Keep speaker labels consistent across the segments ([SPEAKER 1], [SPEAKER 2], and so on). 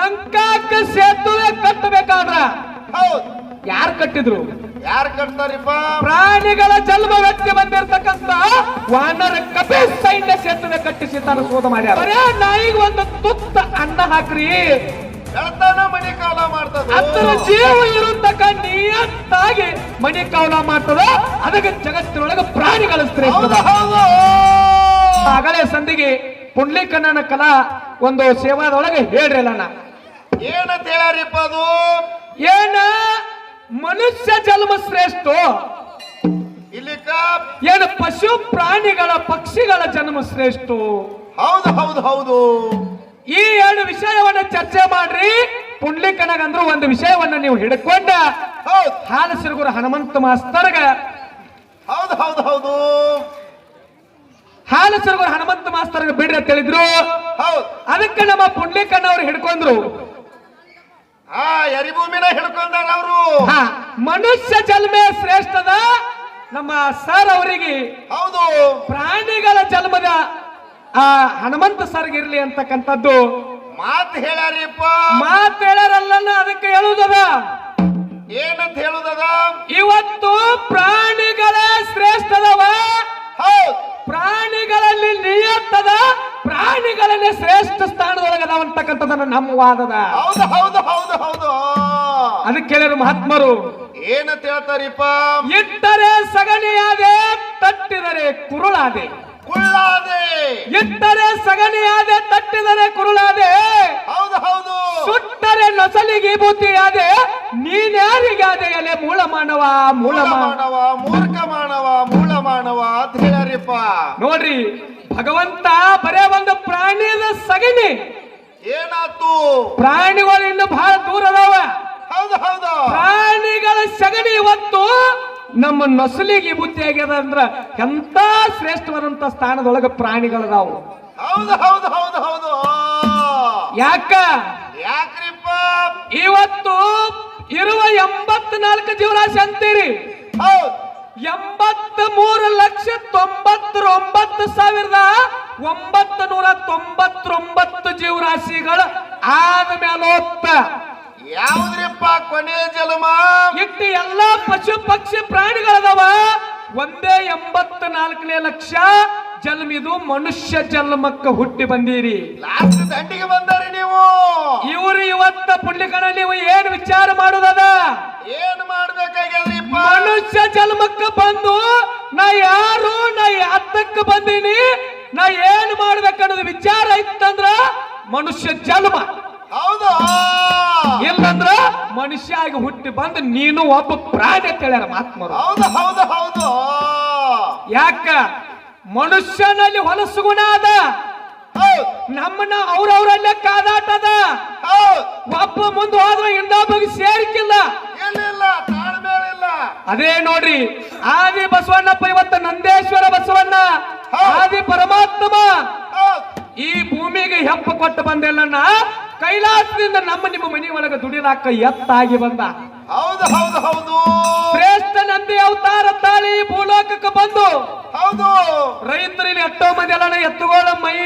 [SPEAKER 1] ಲಂಕಾಕ ಸೇತುವೆ ಕಟ್ಟಬೇಕಾದ್ರ?
[SPEAKER 2] ಹೌದು.
[SPEAKER 1] ಯಾರು ಕಟ್ಟಿದ್ರು?
[SPEAKER 2] ಯಾರು ಕಟ್ತಾರಿಪ್ಪ?
[SPEAKER 1] ಪ್ರಾಣಿಗಳ ಜನ್ಮ ವ್ಯಕ್ತಿ ಬಂದಿರತಕ್ಕಂತ ವಾನರ ಕಪಿ ಸೈನ್ಯ ಸೇತುವೆ ಕಟ್ಟಿಸಿ ತಾನು ಶೋಧ ಮಾಡ್ಯಾರ. ಬರೇ ನಾಯಿಗೆ ಒಂದು ತುತ್ತ ಅನ್ನ ಹಾಕ್ರಿ.
[SPEAKER 2] ಬೆಳತನ ಮನಿ ಕಾಲ ಮಾಡ್ತದ.
[SPEAKER 1] ಅದರ ಜೀವ ನಿಯತ್ತಾಗಿ ಮನಿ ಮಾಡ್ತದ. ಅದಕ್ಕೆ ಜಗತ್ತಿನೊಳಗೆ ಪ್ರಾಣಿಗಳ
[SPEAKER 2] ಹೌದು
[SPEAKER 1] ಆಗಲೇ ಸಂಧಿಗೆ ಪುಂಡ್ಲಿಕಣ್ಣನ ಕಲಾ ಒಂದು ಸೇವಾದೊಳಗೆ ಹೇಳ್ರಲ್ಲ ನಾ
[SPEAKER 2] ಏನಂತ ಹೇಳ್ಯಾರಿಪ್ಪ ಅದು?
[SPEAKER 1] ಏನ? ಮನುಷ್ಯ ಜನ್ಮ ಶ್ರೇಷ್ಠ?
[SPEAKER 2] ಇಲ್ಲಿಕ
[SPEAKER 1] ಏನು ಪಶು ಪ್ರಾಣಿಗಳ ಪಕ್ಷಿಗಳ ಜನ್ಮ ಶ್ರೇಷ್ಠ?
[SPEAKER 2] ಹೌದು ಹೌದು ಹೌದು.
[SPEAKER 1] ಈ ಎರಡು ವಿಷಯವನ್ನ ಚರ್ಚೆ ಮಾಡ್ರಿ. ಪುಂಡ್ಲಿಕನಗಂದ್ರು ಒಂದು ವಿಷಯವನ್ನ ನೀವು ಹಿಡ್ಕೊಂಡ. ಹಾಲ ಸಿರುಗುರು ಹನುಮಂತ ಮಾಸ್ತರ್ಗ.
[SPEAKER 2] ಹೌದು ಹೌದು ಹೌದು.
[SPEAKER 1] ಹಾಲ ಸಿರುಗುರು ಹನುಮಂತ ಮಾಸ್ತರ್ಗ ಬಿಡ್ರಿ ಅಂತ ಹೇಳಿದ್ರು. ಅದಕ್ಕೆ ನಮ್ಮ ಪುಂಡ್ಲಿಕಣ್ಣ ಅವ್ರು ಹಿಡ್ಕೊಂಡ್ರು.
[SPEAKER 2] ಆ ಎರಿಭೂಮಿನ ಹಿಡ್ಕೊಂಡಾರ ಅವರು
[SPEAKER 1] ಹಾ ಮನುಷ್ಯ ಜನ್ಮೇ ಶ್ರೇಷ್ಠದ ನಮ್ಮ ಸರ್ ಅವರಿಗೆ
[SPEAKER 2] ಹೌದು.
[SPEAKER 1] ಪ್ರಾಣಿಗಳ ಜನ್ಮದ ಆ ಹನುಮಂತ ಸರ್ಗೆ ಇರ್ಲಿ ಅಂತಕ್ಕಂಥದ್ದು.
[SPEAKER 2] ಮಾತು ಹೇಳ್ಯಾರಿಪ್ಪ.
[SPEAKER 1] ಮಾತು ಹೇಳರಲ್ಲ ಅದಕ್ಕೆ ಹೇಳುವುದದ
[SPEAKER 2] ಏನಂತ ಹೇಳುದದ?
[SPEAKER 1] ಇವತ್ತು ಪ್ರಾಣಿಗಳ ಶ್ರೇಷ್ಠದವ.
[SPEAKER 2] ಹೌದು.
[SPEAKER 1] ಪ್ರಾಣಿಗಳಲ್ಲಿ ನಿಯತ್ತದ ಪ್ರಾಣಿಗಳನ್ನೇ ಶ್ರೇಷ್ಠ ಸ್ಥಾನದೊಳಗದ ಅಂತಕ್ಕಂಥದ್ದನ್ನ ನಮ್ಮ ವಾದದ.
[SPEAKER 2] ಹೌದು ಹೌದು.
[SPEAKER 1] ಅದಕ್ಕೆ ಕೇಳಿದ್ರು ಮಹಾತ್ಮರು
[SPEAKER 2] ಏನಂತ ಹೇಳ್ತಾರಿಪ್ಪ?
[SPEAKER 1] ಇಟ್ಟರೆ ಸಗಣಿಯಾದೆ ತಟ್ಟಿದರೆ ಕುರುಳಾದೆ.
[SPEAKER 2] ಕುಳ್ಳಾದೆ
[SPEAKER 1] ಇಟ್ಟರೆ ಸಗಣಿಯಾದೆ ತಟ್ಟಿದರೆ ಕುರುಳಾದೆ.
[SPEAKER 2] ಹೌದು ಹೌದು.
[SPEAKER 1] ಸುಟ್ಟರೆ ನಸಲಿಗೆ ಬುದ್ಧಿಯಾದೆ. ನೀನ್ಯಾರಿಗಾದೆ ಎಲೆ ಮೂಲ ಮಾನವ ಮೂಲ ಮಾನವ
[SPEAKER 2] ಮೂರ್ಖ ಮಾನವ ಮೂಲ ಮಾನವ ಅಂತ ಹೇಳ್ಯಾರಿಪ್ಪ.
[SPEAKER 1] ನೋಡ್ರಿ ಭಗವಂತ ಬರೇ ಒಂದು ಪ್ರಾಣಿಯ ಸಗಣಿ.
[SPEAKER 2] ಏನಾತು
[SPEAKER 1] ಪ್ರಾಣಿಗಳು ಇನ್ನು ಬಹಳ ದೂರ ಅದಾವ.
[SPEAKER 2] ಹೌದು ಹೌದು.
[SPEAKER 1] ಪ್ರಾಣಿಗಳ ಸಗಣಿ ಇವತ್ತು ನಮ್ಮ ನಸಲಿಗೆ ಬುದ್ಧಿ ಆಗ್ಯದ ಅಂದ್ರ ಎಂತ ಶ್ರೇಷ್ಠವಾದಂತ ಸ್ಥಾನದೊಳಗ ಪ್ರಾಣಿಗಳದಾವು.
[SPEAKER 2] ಹೌದು ಹೌದು ಹೌದು ಹೌದು.
[SPEAKER 1] ಯಾಕ?
[SPEAKER 2] ಯಾಕ್ರಿಪ್ಪ?
[SPEAKER 1] ಇವತ್ತು ಇರುವ ಎಂಬತ್ನಾಲ್ಕು ಜೀವರಾಶಿ ಅಂತೀರಿ.
[SPEAKER 2] ಹೌದು.
[SPEAKER 1] ಎಂಬತ್ತ ಮೂರು ಲಕ್ಷ ತೊಂಬತ್ತೊಂಬತ್ತು ಸಾವಿರದ ಒಂಬತ್ತು ನೂರ ತೊಂಬತ್ತೊಂಬತ್ತು ಜೀವರಾಶಿಗಳು ಆದ್ಮೇಲೋತ್ತ
[SPEAKER 2] ಯಾವ್ದ್ರಿಪ್ಪ ಕೊನೆ ಜನ್ಮ
[SPEAKER 1] ಇಟ್ಟು ಎಲ್ಲಾ ಪಶು ಪಕ್ಷಿ ಪ್ರಾಣಿಗಳದಾವ. ಒಂದೇ ಎಂಬತ್ತ ನಾಲ್ಕನೇ ಲಕ್ಷ ಜನ್ಮ ಇದು ಮನುಷ್ಯ ಜನ್ಮಕ್ಕ ಹುಟ್ಟಿ ಬಂದೀರಿ.
[SPEAKER 2] ಲಾಸ್ಟ್ ದಂಡಿಗೆ ಬಂದಾರಿ ನೀವು.
[SPEAKER 1] ಇವರು ಇವತ್ತ ಪುಣ್ಯಕಣ ನೀವು ಏನ್ ವಿಚಾರ ಮಾಡುದದ?
[SPEAKER 2] ಏನ್ ಮಾಡ್ಬೇಕಾಗ್ಯದ್ರಿಪ್ಪ
[SPEAKER 1] ಮನುಷ್ಯ ಜನ್ಮಕ್ಕ ಬಂದು ನಾ ಯಾರು ನಾ ಹತ್ತಕ್ಕ ಬಂದೀನಿ ನಾ ಏನ್ ಮಾಡ್ಬೇಕನ್ನೋದು ವಿಚಾರ ಇತ್ತಂದ್ರ ಮನುಷ್ಯ ಜನ್ಮ.
[SPEAKER 2] ಹೌದು?
[SPEAKER 1] ಇಲ್ಲಂದ್ರ ಮನುಷ್ಯ ಆಗಿ ಹುಟ್ಟಿ ಬಂದು ನೀನು ಒಬ್ಬ ಪ್ರಾಣಿ ಅಂತ ಹೇಳ್ಯಾರ ಮಹಾತ್ಮರು
[SPEAKER 2] ಹೌದು ಹೌದು ಹೌದು.
[SPEAKER 1] ಯಾಕ? ಮನುಷ್ಯನಲ್ಲಿ ಹೊಲಸು ಗುಣ ಅದ. ನಮ್ಮನ್ನ ಅವ್ರವ್ರಲ್ಲೇ ಕಾದಾಟ ಅದ. ಒಬ್ಬ ಮುಂದೆ ಹೋದ್ರೆ ಇನ್ನೊಬ್ಬಗೆ ಸೇರಿಕಿಲ್ಲ.
[SPEAKER 2] ಇಲ್ಲ
[SPEAKER 1] ಅದೇ ನೋಡ್ರಿ ಆದಿ ಬಸವಣ್ಣಪ್ಪ ಇವತ್ತು ನಂದೇಶ್ವರ ಬಸವಣ್ಣ. ಆದಿ ಪರಮಾತ್ಮ. ಈ ಭೂಮಿಗೆ ಹೆಪ್ಪ ಕೊಟ್ಟು ಬಂದೆಲ್ಲಣ್ಣ ಕೈಲಾಸದಿಂದ ನಮ್ಮ ನಿಮ್ಮ ಮನೆ ಒಳಗೆ ದುಡಿಲಾಕ ಎತ್ತಾಗಿ ಬಂದ.
[SPEAKER 2] ಹೌದು ಹೌದು ಹೌದು.
[SPEAKER 1] ಶ್ರೇಷ್ಠ ನಂದಿ ಅವತಾರ ತಾಳಿ ಭೂಲೋಕಕ್ಕೆ ಬಂದು
[SPEAKER 2] ಹೌದು.
[SPEAKER 1] ರೈತರಲ್ಲಿ ಎಷ್ಟೋ ಮಂದಿ ಎಲ್ಲ ಎತ್ತುಗಳ ಮೈ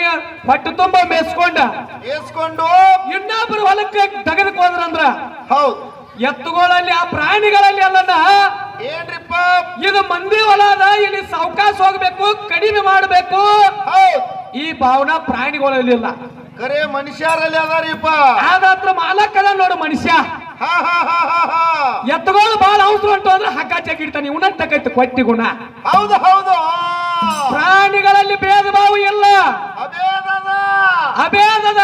[SPEAKER 1] ಹೊಟ್ಟೆ ತುಂಬ ಮೇಸ್ಕೊಂಡ.
[SPEAKER 2] ಮೇಸ್ಕೊಂಡು.
[SPEAKER 1] ಇನ್ನೊಬ್ಬರು ಹೊಲಕ್ಕೆ ತೆಗೆದುಕೋದ್ರಂದ್ರ
[SPEAKER 2] ಹೌದು.
[SPEAKER 1] ಎತ್ತುಗಳಲ್ಲಿ ಆ ಪ್ರಾಣಿಗಳಲ್ಲಿ ಅಲ್ಲನ
[SPEAKER 2] ಏನ್ರಿಪ್ಪ?
[SPEAKER 1] ಇದು ಮಂದಿ ಹೊಲ ಅದ ಇಲ್ಲಿ ಸಾವಕಾಶ ಹೋಗ್ಬೇಕು ಕಡಿಮೆ ಮಾಡಬೇಕು. ಈ ಭಾವನಾ ಪ್ರಾಣಿಗಳಲ್ಲಿ ಇಲ್ಲ
[SPEAKER 2] ಕರೆ ಮನುಷ್ಯರಲ್ಲಿ ಅದಾರಿಪ್ಪ
[SPEAKER 1] ಆದಾತ್ರ ಮಾಲಕದ ನೋಡು ಮನುಷ್ಯ.
[SPEAKER 2] ಹಾ ಹಾ ಹಾ ಹಾ ಹಾ.
[SPEAKER 1] ಎತ್ತುಗಳು ಬಹಳ ಅವಸರ ಉಂಟು ಅಂದ್ರೆ ಹಕ್ಕ ಜಗಿಡ್ತಾನೆ ಇವನ ಕೈತು ಕೊಟ್ಟಿ ಗುಣ.
[SPEAKER 2] ಹೌದು ಹೌದು.
[SPEAKER 1] ಪ್ರಾಣಿಗಳಲ್ಲಿ ಭೇದ ಭಾವ ಇಲ್ಲ. ಅಭೇದದ.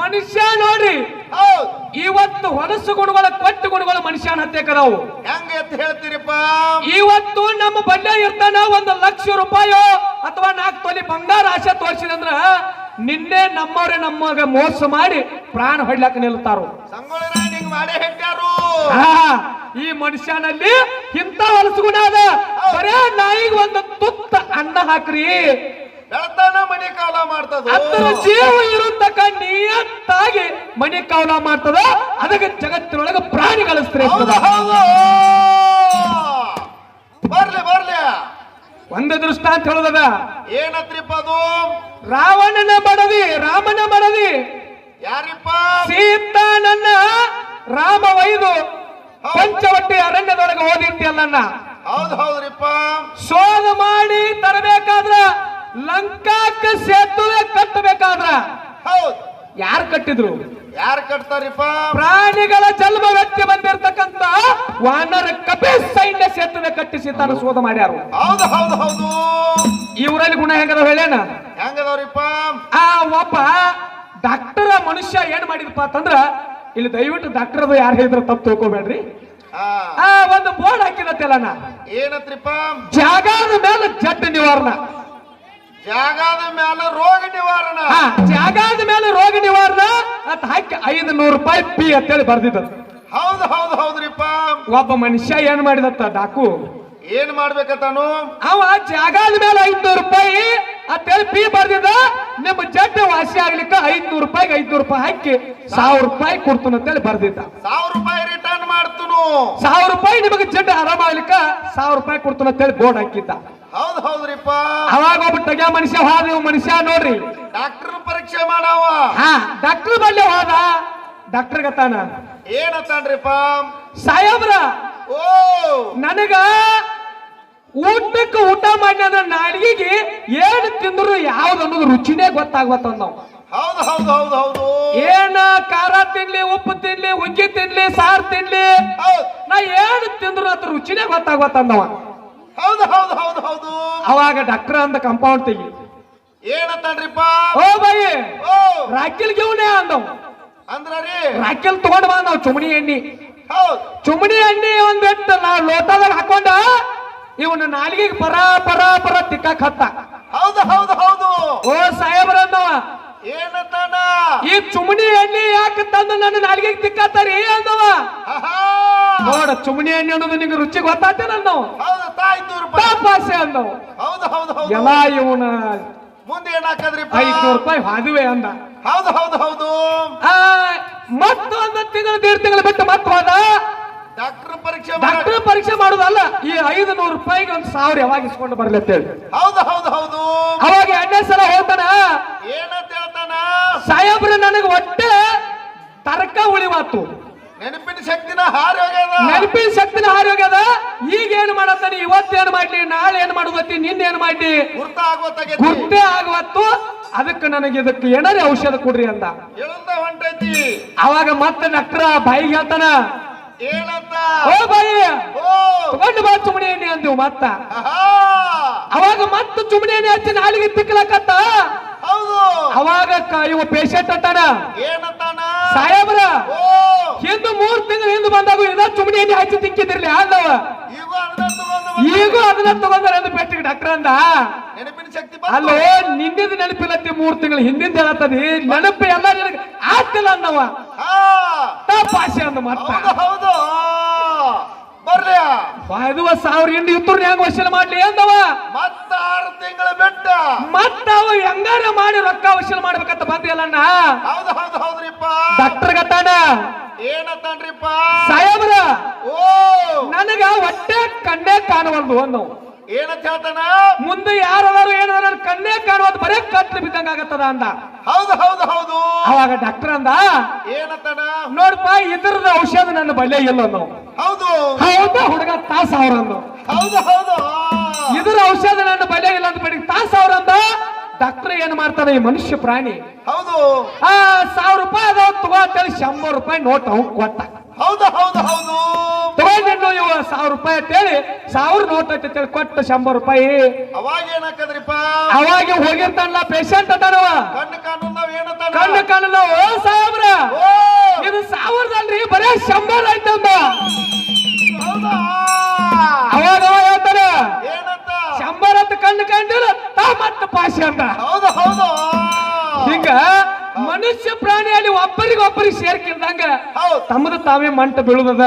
[SPEAKER 1] ಮನುಷ್ಯ ನೋಡ್ರಿ.
[SPEAKER 2] ಹೌದು.
[SPEAKER 1] ಇವತ್ತು ಹೊಲಸು ಗುಣಗಳ ಕೊಟ್ಟು ಗುಣಗಳು ಮನುಷ್ಯನ ಹತ್ತೆಕದಾವು
[SPEAKER 2] ಹೆಂಗ ಅಂತ ಹೇಳ್ತೀರಿಪ್ಪ?
[SPEAKER 1] ಇವತ್ತು ನಮ್ಮ ಬಲ್ಯ ಇರ್ತಾನ ಒಂದು ಲಕ್ಷ ರೂಪಾಯೋ ಅಥವಾ ನಾಲ್ಕು ತೊಲಿ ಬಂಗಾರ ಆಸೆ ತೋರಿಸಿದಂದ್ರ ನಿನ್ನೆ ನಮ್ಮವ್ರೆ ನಮ್ಮಗ ಮೋಸ ಮಾಡಿ ಪ್ರಾಣ ಹೊಡ್ಲಕ್ಕ ನಿಲ್ತಾರು. ಈ ಮನುಷ್ಯನಲ್ಲಿ ಇಂತ ಹೊಲಸು ಗುಣ ಅದ. ಬರೇ ನಾಯಿಗೆ ಒಂದು ತುತ್ತ ಅನ್ನ ಹಾಕ್ರಿ.
[SPEAKER 2] ಮನಿ ಕಾಲ ಮಾಡ್ತದ?
[SPEAKER 1] ಅದರ ಜೀವ ಇರುತ್ತಕ ನಿಯತ್ತಾಗಿ ಮನೆ ಕವಲ ಮಾಡ್ತದ. ಅದಕ್ಕೆ ಜಗತ್ತಿನೊಳಗೆ
[SPEAKER 2] ಪ್ರಾಣಿ
[SPEAKER 1] ಶ್ರೇಷ್ಠದ
[SPEAKER 2] ಬರ್ಲಿ ಬರ್ಲಿ.
[SPEAKER 1] ಒಂದು ದೃಷ್ಟಾಂತ ಹೇಳೋದದ.
[SPEAKER 2] ಏನತ್ರಿಪ್ಪ ಅದು?
[SPEAKER 1] ರಾವಣನ ಬಡದಿ ರಾಮನ ಬಡದಿ.
[SPEAKER 2] ಯಾರಿಪ್ಪ?
[SPEAKER 1] ಸೀತಾ ರಾಮ ವೈದು ಪಂಚವಟ್ಟಿ ಅರಣ್ಯದೊಳಗೆ ಓದಿರ್ತಿಯಲ್ಲಣ್ಣ
[SPEAKER 2] ಹೌದು ಹೌದ್ರಿಪ್ಪ.
[SPEAKER 1] ಶೋಧ ಮಾಡಿ ತರಬೇಕಾದ್ರ ಲಂಕಾಕ್ಕೆ ಸೇತುವೆ ಕಟ್ಟಬೇಕಾದ್ರ.
[SPEAKER 2] ಹೌದು.
[SPEAKER 1] ಯಾರು ಕಟ್ಟಿದ್ರು?
[SPEAKER 2] ಯಾರು ಕಟ್ತಾರಿಪ್ಪ?
[SPEAKER 1] ಪ್ರಾಣಿಗಳ ಜನ್ಮ ವ್ಯಕ್ತಿ ಬಂದಿರತಕ್ಕಂತ ವಾನರ ಕಪಿ ಸೈನ್ಯ ಸೇತುವೆ ಕಟ್ಟಿಸಿ ತಾನು ಶೋಧ ಮಾಡ್ಯಾರು.
[SPEAKER 2] ಹೌದು ಹೌದು ಹೌದು.
[SPEAKER 1] ಇವರಲ್ಲಿ ಗುಣ ಹೆಂಗದ ಹೇಳೇನ
[SPEAKER 2] ಹೆಂಗದವ್ರಿಪ್ಪ
[SPEAKER 1] ಆ ಒಬ್ಬ ಡಾಕ್ಟರ್ ಮನುಷ್ಯ ಏನ್ ಮಾಡಿದಪ್ಪ ಅಂತಂದ್ರ ಇಲ್ಲಿ ದಯವಿಟ್ಟು ಡಾಕ್ಟರ್ ಅದು ಯಾರು ಹೇಳಿದ್ರ ತಪ್ಪು ತಿಳ್ಕೊಬೇಡ್ರಿ. ಆ. ಒಂದು ಬೋರ್ಡ್ ಹಾಕಿದತ್ತಲ್ಲಣ್ಣ
[SPEAKER 2] ಏನತ್ರಿಪ್ಪ?
[SPEAKER 1] ಜಾಗದ ಮೇಲೆ ಜಡ್ ನಿವಾರಣ.
[SPEAKER 2] ಜಾಗದ ಮೇಲೆ ರೋಗ ನಿವಾರಣ.
[SPEAKER 1] ಜಾಗದ ಮೇಲೆ ರೋಗ ನಿವಾರಣ ಅಂತ ಹಾಕಿ ಐದು ನೂರು ರೂಪಾಯಿ ಪಿ ಅಂತೇಳಿ ಬರ್ದಿದ್ದ
[SPEAKER 2] ಹೌದು ಹೌದು ಹೌದ್ರಿಪ್ಪ.
[SPEAKER 1] ಒಬ್ಬ ಮನುಷ್ಯ ಏನ್ ಮಾಡಿದತ್ತ ಡಾಕು?
[SPEAKER 2] ಏನ್ ಮಾಡ್ಬೇಕತ್ತಾನು
[SPEAKER 1] ಅವ ಜಾಗದ ಮೇಲೆ ಐದ್ನೂರು ರೂಪಾಯಿ ಅಂತೇಳಿ ಪಿ ಬರ್ದಿದ್ದ ನಿಮ್ಮ ಜಡ್ ವಾಸಿ ಆಗ್ಲಿಕ್ಕೆ ಐದ್ನೂರು ರೂಪಾಯಿಗೆ ಐದ್ನೂರು ರೂಪಾಯಿ ಹಾಕಿ ಸಾವಿರ ರೂಪಾಯಿ ಕೊಡ್ತಾನ ಅಂತೇಳಿ ಬರ್ದಿದ್ದ.
[SPEAKER 2] ಸಾವಿರ ರೂಪಾಯಿ ರಿಟರ್ನ್ ಮಾಡ್ತನು.
[SPEAKER 1] ಸಾವಿರ ರೂಪಾಯಿ ನಿಮಗೆ ಜಡ್ ಆರಾಮ ಆಗ್ಲಿಕ್ಕೆ ಸಾವಿರ ರೂಪಾಯಿ ಕೊಡ್ತಾನ ಅಂತೇಳಿ ಬೋರ್ಡ್ ಹಾಕಿದ್ದ.
[SPEAKER 2] ಹೌದು ಹೌದ್ರಿಪ್ಪ.
[SPEAKER 1] ಅವಾಗ ಒಬ್ಬ ಟಗ್ಯ ಮನುಷ್ಯ ಹಾ ನೀವು ಮನುಷ್ಯ ನೋಡ್ರಿ.
[SPEAKER 2] ಡಾಕ್ಟರ್ ಪರೀಕ್ಷೆ ಮಾಡವ.
[SPEAKER 1] ಹಾ ಡಾಕ್ಟರ್ ಬಲ್ಲೆ ಹೋದ. ಡಾಕ್ಟರ್ ಗತಾನ
[SPEAKER 2] ಏನತ್ತಾನ್ರಿಪ್ಪ
[SPEAKER 1] ಸಾಯಬ್ರ
[SPEAKER 2] ಓ.
[SPEAKER 1] ನನಗ ಊಟಕ್ಕೆ ಊಟ ಮಾಡಿ ಅಂದ್ರೆ ನಾಲಿಗೆಗೆ ಏನು ತಿಂದ್ರು ಯಾವ್ದು ಅನ್ನೋದು ರುಚಿನೇ ಗೊತ್ತಾಗ್ಬತ್ತ ನಾವು.
[SPEAKER 2] ಹೌದು ಹೌದು ಹೌದು ಹೌದು.
[SPEAKER 1] ಏನ ಖಾರ ತಿನ್ಲಿ ಉಪ್ಪು ತಿನ್ಲಿ ಹುಗ್ಗಿ ತಿನ್ಲಿ ಸಾರು ತಿನ್ಲಿ ನಾ ಏನು ತಿಂದ್ರು ಅದ್ರ ರುಚಿನೇ ಗೊತ್ತಾಗ್ವತ್ತಂದವ
[SPEAKER 2] ಹೌದು ಹೌದು ಹೌದು ಹೌದು.
[SPEAKER 1] ಅವಾಗ ಡಾಕ್ಟರ್ ಅಂತ ಕಂಪೌಂಡ್ ತೆಗಿ.
[SPEAKER 2] ಏನತ್ತಾನ್ರಿಪ್ಪ
[SPEAKER 1] ಓ
[SPEAKER 2] ಓ.
[SPEAKER 1] ರಾಕಿಲ್ ಗಿವ್ನೆ ಅಂದವ್
[SPEAKER 2] ಅಂದ್ರ ರೀ?
[SPEAKER 1] ರಾಕಿಲ್ ತಗೊಂಡ್ ಬಾ ನಾವು ಚುಮಣಿ ಎಣ್ಣಿ. ಚುಮಣಿ ಎಣ್ಣೆ ಒಂದ್ ಬಿಟ್ಟು ನಾವು ಲೋಟದಾಗ ಹಾಕೊಂಡ ಇವನ ನಾಲಿಗೆಗೆ ಪರ ಪರ ಪರ ತಿಕ್ಕಾಕ್ ಹತ್ತ.
[SPEAKER 2] ಹೌದು ಹೌದು ಹೌದು.
[SPEAKER 1] ಓ ಸಾಹೇಬ್ರ ಏನು
[SPEAKER 2] ಏನತ್ತಾನ
[SPEAKER 1] ಈ ಚುಮಣಿ ಎಣ್ಣೆ ಯಾಕೆ ತಂದು ನನ್ನ ನಾಲಿಗೆಗೆ ತಿಕ್ಕಾತಾರಿ ಅಂದವ. ನೋಡ ಚುಮಣಿ ಎಣ್ಣೆ ಅನ್ನೋದು ನಿಂಗೆ ರುಚಿ ಗೊತ್ತಾತಿ ನನ್ನ
[SPEAKER 2] ಹೌದು
[SPEAKER 1] ಪಾಪಾಸೆ ಅಂದವ.
[SPEAKER 2] ಹೌದು ಹೌದು ಹೌದು.
[SPEAKER 1] ಎಲ್ಲ ಇವನ
[SPEAKER 2] ಮುಂದೆ ಏನಾಕದ್ರಿ
[SPEAKER 1] ಐದ್ನೂರು ರೂಪಾಯಿ ಹಾದುವೆ ಅಂದ.
[SPEAKER 2] ಹೌದು ಹೌದು ಹೌದು.
[SPEAKER 1] ಮತ್ತೊಂದು ತಿಂಗಳು ದೇಡ್ ತಿಂಗಳು ಬಿಟ್ಟು ಮತ್ತೆ ಹೋದ.
[SPEAKER 2] ಡಾಕ್ಟರ್ ಪರೀಕ್ಷೆ
[SPEAKER 1] ಡಾಕ್ಟರ್ ಪರೀಕ್ಷೆ ಮಾಡುದಲ್ಲ ಈ ಐದು ನೂರು ರೂಪಾಯಿಗೆ ಒಂದು ಸಾವಿರ ಯಾವಾಗ ಇಸ್ಕೊಂಡು ಬರ್ಲಿ ಅಂತೇಳಿ
[SPEAKER 2] ಹೌದು ಹೌದು ಹೌದು.
[SPEAKER 1] ಅವಾಗ ಎರಡನೇ ಸಲ ಹೋಗ್ತಾನ
[SPEAKER 2] ಏನಂತ ಹೇಳ್ತಾನ
[SPEAKER 1] ಸಾಹೇಬ್ರ ನನಗೆ ಒಟ್ಟೆ ತರ್ಕ ಉಳಿವಾತು.
[SPEAKER 2] ನೆನಪಿನ ಶಕ್ತಿನ ಹಾರಿ ಹೋಗ್ಯದ.
[SPEAKER 1] ನೆನಪಿನ ಶಕ್ತಿನ ಹಾರಿ ಹೋಗ್ಯದ. ಈಗ ಏನ್ ಮಾಡತ್ತಾನೆ ಇವತ್ತೇನ್ ಮಾಡ್ಲಿ? ನಾಳೆ ಏನ್ ಮಾಡುವತ್ತಿ? ನಿನ್ನೆ ಏನ್ ಮಾಡ್ಲಿ?
[SPEAKER 2] ಗುರ್ತ
[SPEAKER 1] ಆಗುವತ್ತು. ಅದಕ್ಕೆ ನನಗೆ ಇದಕ್ಕೆ ಏನಾರೇ ಔಷಧ ಕೊಡ್ರಿ
[SPEAKER 2] ಅಂತ ಹೊಂಟೈತಿ.
[SPEAKER 1] ಅವಾಗ ಮತ್ತೆ ಡಾಕ್ಟರ್ ಬಾಯಿಗೆ ಹೇಳ್ತಾನ
[SPEAKER 2] ಏನಂತ?
[SPEAKER 1] ಓ ಬಾಯಿ
[SPEAKER 2] ಓ
[SPEAKER 1] ತಗೊಂಡು ಬಾ ಚುಮಣಿ ಎಣ್ಣೆ ಅಂದಿವು ಮತ್ತ. ಅವಾಗ ಮತ್ತೆ ಚುಮಣಿ ಎಣ್ಣೆ ಹಚ್ಚಿ ನಾಲಿಗೆ ತಿಕ್ಕಲಕತ್ತ?
[SPEAKER 2] ಹೌದು.
[SPEAKER 1] ಅವಾಗ ಕ- ಇವ ಪೇಷಂಟ್ ಅಂತಾನ?
[SPEAKER 2] ಏನಂತಾನ?
[SPEAKER 1] ಸಾಹೇಬ್ರ ಹಿಂದೆ ಮೂರ್ ತಿಂಗಳು ಹಿಂದೆ ಬಂದಾಗ ಇದ ಚುಮಣಿ ಎಣ್ಣೆ ಹಚ್ಚಿ ತಿಕ್ಕಿದಿರ್ಲಿ ಅಂದವ
[SPEAKER 2] ಈಗ ಅದನ್ನ
[SPEAKER 1] ತಗೊಂಡ್ರೆ ಅಂದ್ರೆ ಅಂದ ಪೆಟ್ಟಿಗೆ ಡಾಕ್ಟರ್ ಅಂದ.
[SPEAKER 2] ನೆನಪಿನ ಶಕ್ತಿ
[SPEAKER 1] ಅಲ್ಲೋ ನಿಂದಿದ್ ನೆನಪಿಲ್ಲತ್ತಿ ಮೂರ್ ತಿಂಗಳು ಹಿಂದಿಂದ ಹೇಳತ್ತದಿ ನೆನಪು ಎಲ್ಲ ನಿನಗೆ ಆಗ್ತಿಲ್ಲ ಅಂದವ.
[SPEAKER 2] ಹಾ.
[SPEAKER 1] ತಪಾಸೆ ಅಂದ ಮತ್ತ.
[SPEAKER 2] ಹೌದು ಹೌದು. ಬರ್ಲಿ.
[SPEAKER 1] ಇದು ಸಾವಿರ ಹಿಂಡಿ ಇತ್ತು ಹೆಂಗ್ ವಶನ ಮಾಡ್ಲಿ ಅಂದವ.
[SPEAKER 2] ಮತ್ತ ಆರು ತಿಂಗಳ ಬಿಟ್ಟ.
[SPEAKER 1] ಮತ್ತ ಅವ ಹೆಂಗಾರ ಮಾಡಿ ರೊಕ್ಕ ವಸೂಲ್ ಮಾಡ್ಬೇಕಂತ ಬಂದಿಲ್ಲಣ್ಣ
[SPEAKER 2] ಹೌದು ಹೌದು ಹೌದ್ರಿಪ್ಪ.
[SPEAKER 1] ಡಾಕ್ಟರ್ ಗತಾನ
[SPEAKER 2] ಏನಂತಾನ್ರಿಪ್ಪ
[SPEAKER 1] ಸಾಹೇಬ್ರ
[SPEAKER 2] ಓ.
[SPEAKER 1] ನನಗ ಹೊಟ್ಟೆ ಕಣ್ಣೇ ಕಾಣವಲ್ದು ಒಂದು
[SPEAKER 2] ಏನಂತ ಹೇಳ್ತಾನ
[SPEAKER 1] ಮುಂದೆ ಯಾರಾದ್ರು ಏನಾದ್ರು ಕಣ್ಣೇ ಕಾಣುವುದು ಬರೇ ಕತ್ಲು ಬಿದ್ದಂಗ ಆಗತ್ತದ ಅಂದ.
[SPEAKER 2] ಹೌದು ಹೌದು ಹೌದು.
[SPEAKER 1] ಅವಾಗ ಡಾಕ್ಟರ್ ಅಂದ
[SPEAKER 2] ಏನಂತಾನ
[SPEAKER 1] ನೋಡಪ್ಪ ಇದ್ರದ ಔಷಧ ನನ್ನ ಬಲ್ಲೆ ಇಲ್ಲ ಹೌದು
[SPEAKER 2] ಹೌದು.
[SPEAKER 1] ಹೌದಾ ಹುಡುಗ ತಾಸ ಅವ್ರಂದು
[SPEAKER 2] ಹೌದು ಹೌದು.
[SPEAKER 1] ಇದ್ರ ಔಷಧ ನನ್ನ ಬಲ್ಲೆ ಇಲ್ಲ ಅಂತ ಬಿಡಿ ತಾ ಸಾವಿರ ಅಂತ ಡಾಕ್ಟರ್ ಏನ್ ಮಾಡ್ತಾನೆ ಈ ಮನುಷ್ಯ ಪ್ರಾಣಿ?
[SPEAKER 2] ಹೌದು.
[SPEAKER 1] ಆ ಸಾವಿರ ರೂಪಾಯಿ ಅದಾವ ತಗೋತೇಳಿ ಶಂಬರ್ ರೂಪಾಯಿ ನೋಟ್ ಅವ್ನ್ ಕೊಟ್ಟ.
[SPEAKER 2] ಹೌದು ಹೌದು ಹೌದು.
[SPEAKER 1] ತಗೊಂಡಿದ್ದು ಇವ ಸಾವಿರ ರೂಪಾಯಿ ಅಂತೇಳಿ ಸಾವಿರ ನೋಟ್ ಐತೆ ಅಂತೇಳಿ ಕೊಟ್ಟ ಶಂಬರ್ ರೂಪಾಯಿ.
[SPEAKER 2] ಅವಾಗ ಏನಾಕದ್ರಿಪ್ಪ
[SPEAKER 1] ಅವಾಗ ಹೋಗಿರ್ತಾನಲ್ಲ ಪೇಷಂಟ್ ಅದಾನವ.
[SPEAKER 2] ಕಣ್ಣು ಕಾಣು ನಾವ್ ಏನಂತ
[SPEAKER 1] ಕಣ್ಣು ಕಾಣಲ್ಲ ಓ ಸಾಹೇಬ್ರ
[SPEAKER 2] ಓ.
[SPEAKER 1] ಇದು ಸಾವಿರದಲ್ರಿ ಮನುಷ್ಯ ಪ್ರಾಣಿಯಲ್ಲಿ ಒಬ್ಬರಿಗೊಬ್ಬರಿಗೆ ಸೇರ್ಕಿರ್ದಂಗ
[SPEAKER 2] ಹೌದು
[SPEAKER 1] ತಮ್ಮದು ತಾವೇ ಮಂಟ ಬೀಳುದದ